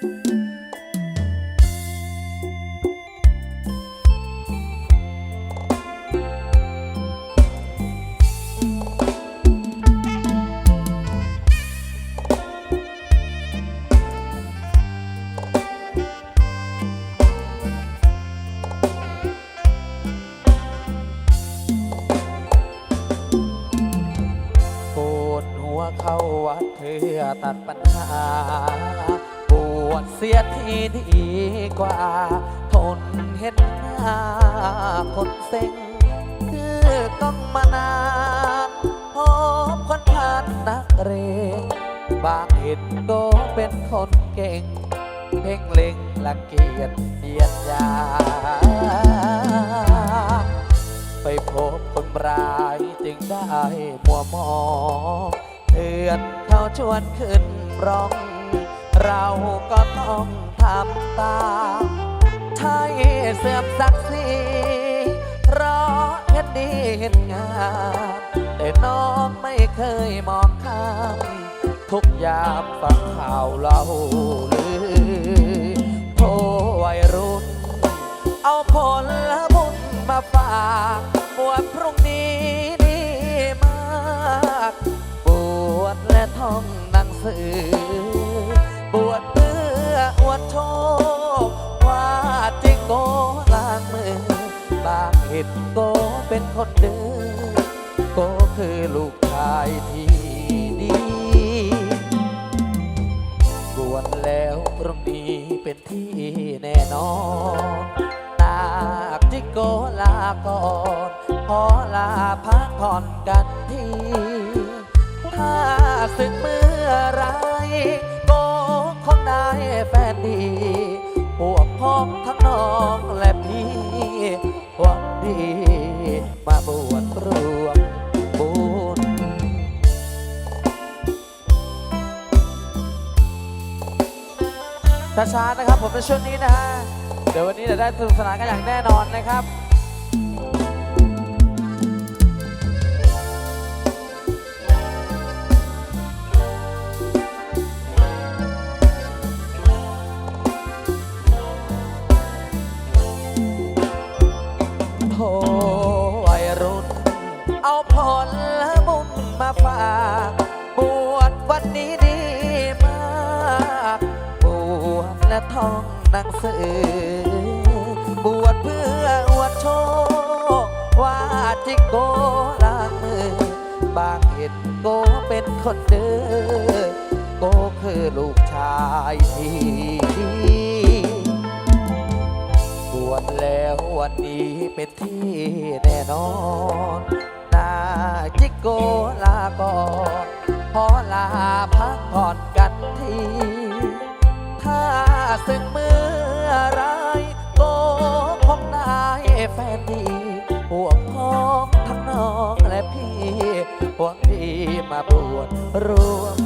ป กว่า ทนเห็นหน้าคนเซ็ง คือต้องมานานพบคนผ่านนักเรงบางเห็นก็เป็นคนเก่ง เพ่งเล็งละเกียดเดียดยา ไปพบคนร้ายจึงได้มัวมองเตือนเขาชวนขึ้นร้อง เราก็ต้อง ทำตาใช่เสื่อมศักดิ์ศรีเพราะเห็นดีเห็นงามแต่น้องไม่เคยมองข้ามทุกยามฟังข่าวเล่าลือโทวัยรุ่น เอาผลละบุญมาฝากบวชพรุ่งนี้ดีมาก บวชและท่องหนังสือ ดโชคว่าจิโกลางมือ บางเห็นโกเป็นคนเดื้อโกคือลูกชายที่ดีบวชแล้วพรุ่งนี้เป็นที่แน่นอนนาคจิโกลาก่อนขอลาพักผ่อนกันทีถ้าสึกเมื่อไร คงได้แฟนดี พวกพ้องทั้งน้องและพี่หวังดี มาบวชรวมบุญช้าๆนะครับผมในช่วงนี้นะฮะ เดี๋ยววันนี้จะได้สนุกสนานกันอย่างแน่นอนนะครับ และท่องหนังสือบวชเพื่ออวดโชคว่าจิโกล้างมือ บางเห็นโกเป็นคนเดื้อโกคือลูกชายที่ดีบวชแล้ววันนี้เป็นที่แน่นอนนาจิโกลาก่อนขอลาพักผ่อนกันทีถ้า สึกเมื่อไรก็คงนายแฟนดีห่วงพ้องทั้งน้องและพี่หวังดีมาบวชรวม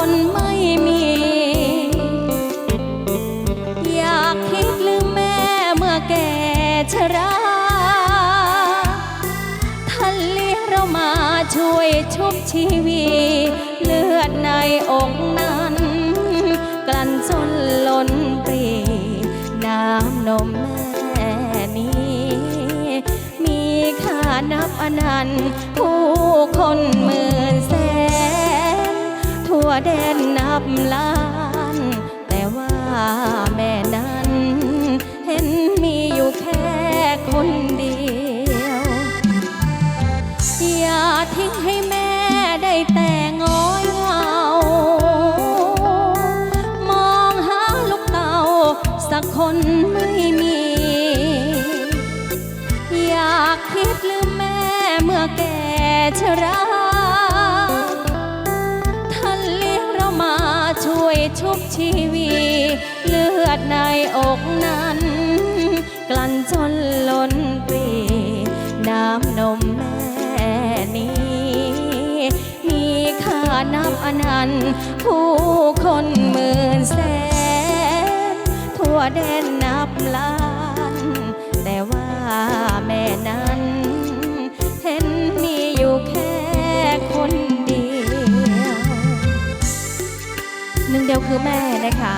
คนไม่มี อยากคิดลืมแม่เมื่อแก่ชรา ท่านเลี้ยงเรามาช่วยชุบชีวีเลือดในอกนั้น กลั่นจนล้นปรีน้ำนมแม่นี้ มีค่านับอนันต์ผู้คนหมื่นแสน ทั่วแดนนับล้าน แต่ว่าแม่นั้น เห็นมีอยู่แค่คนเดียว อย่าทิ้งให้แม่ได้แต่ แดนนับล้าน แต่ว่าแม่นั้น เห็นมีอยู่แค่คนเดียว หนึ่งเดียวคือแม่นะคะ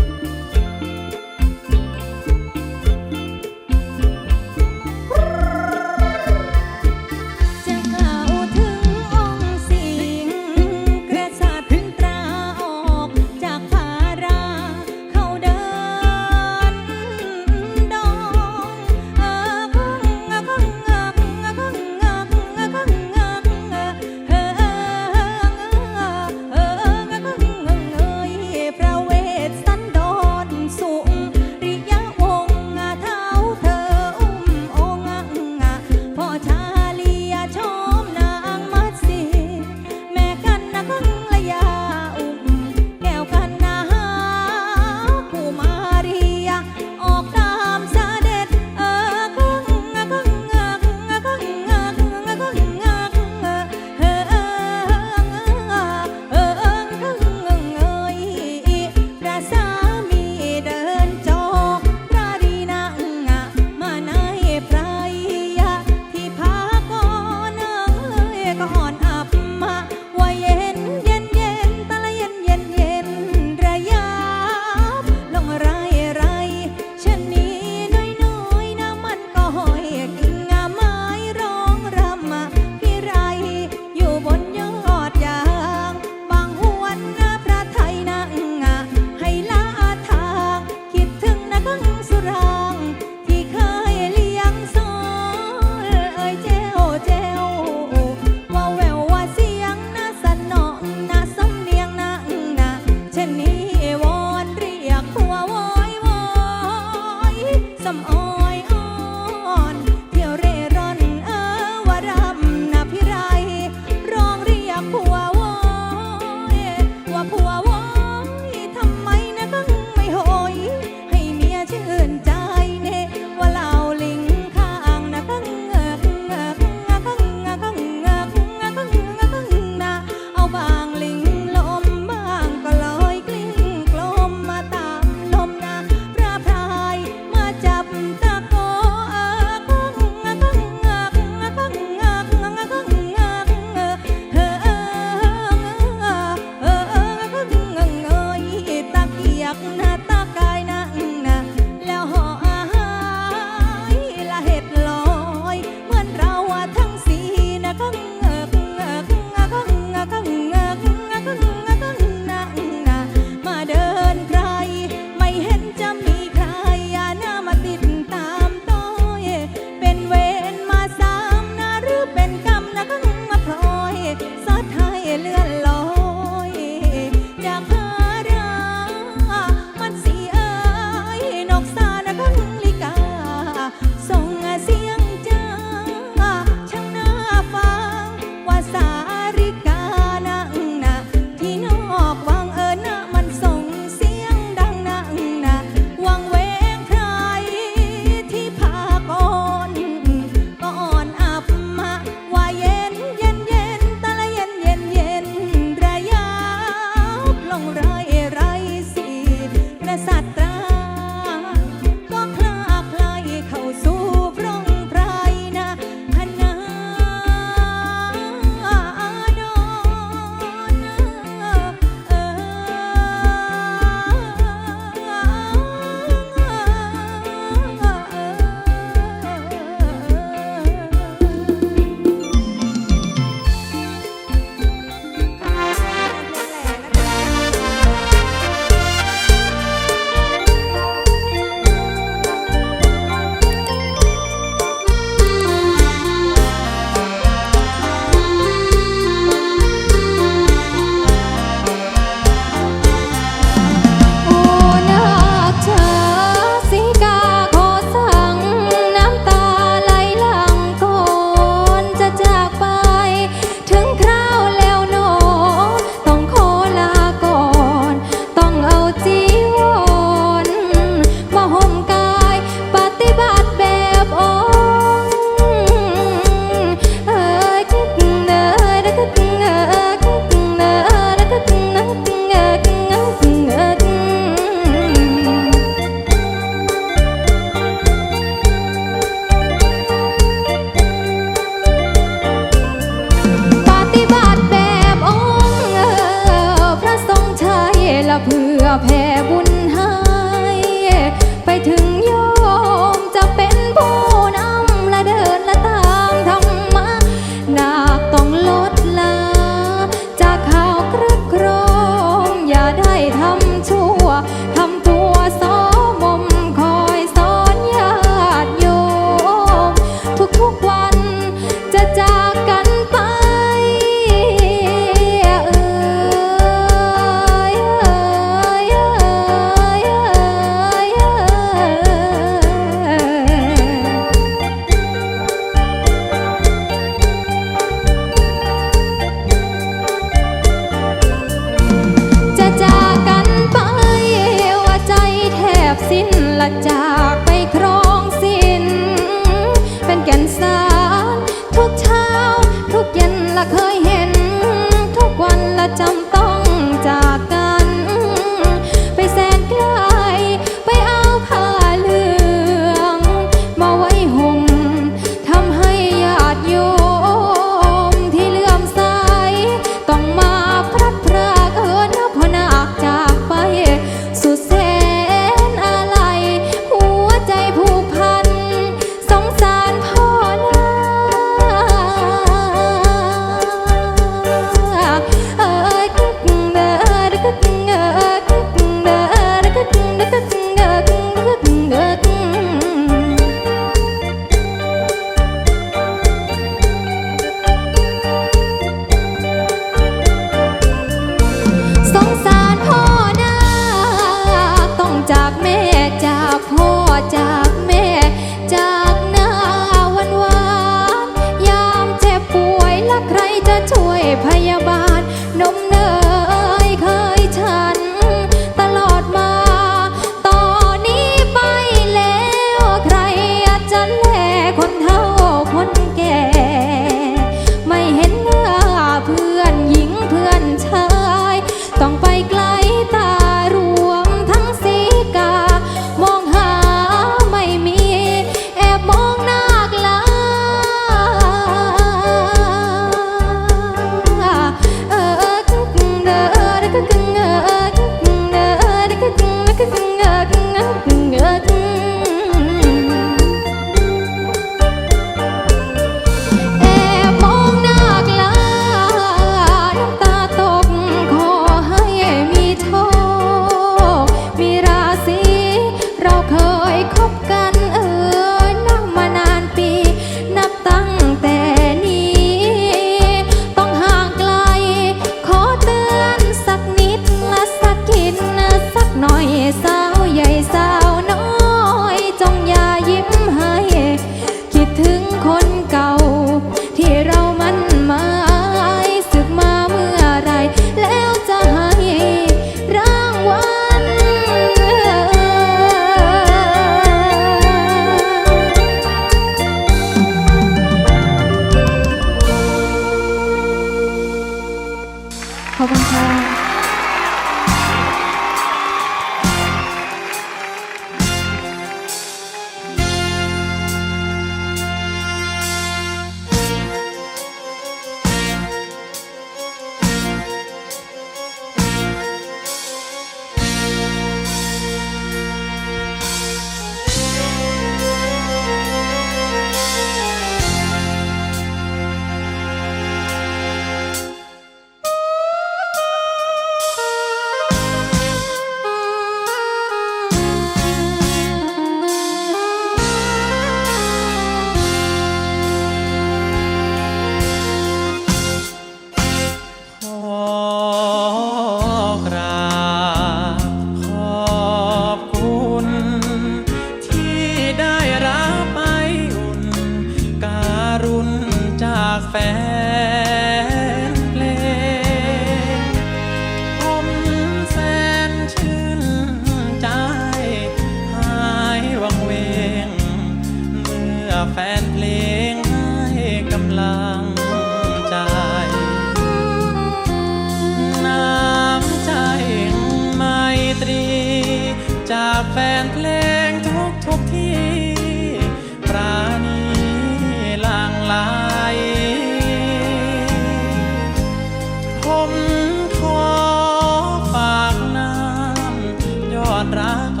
quadrado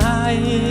ล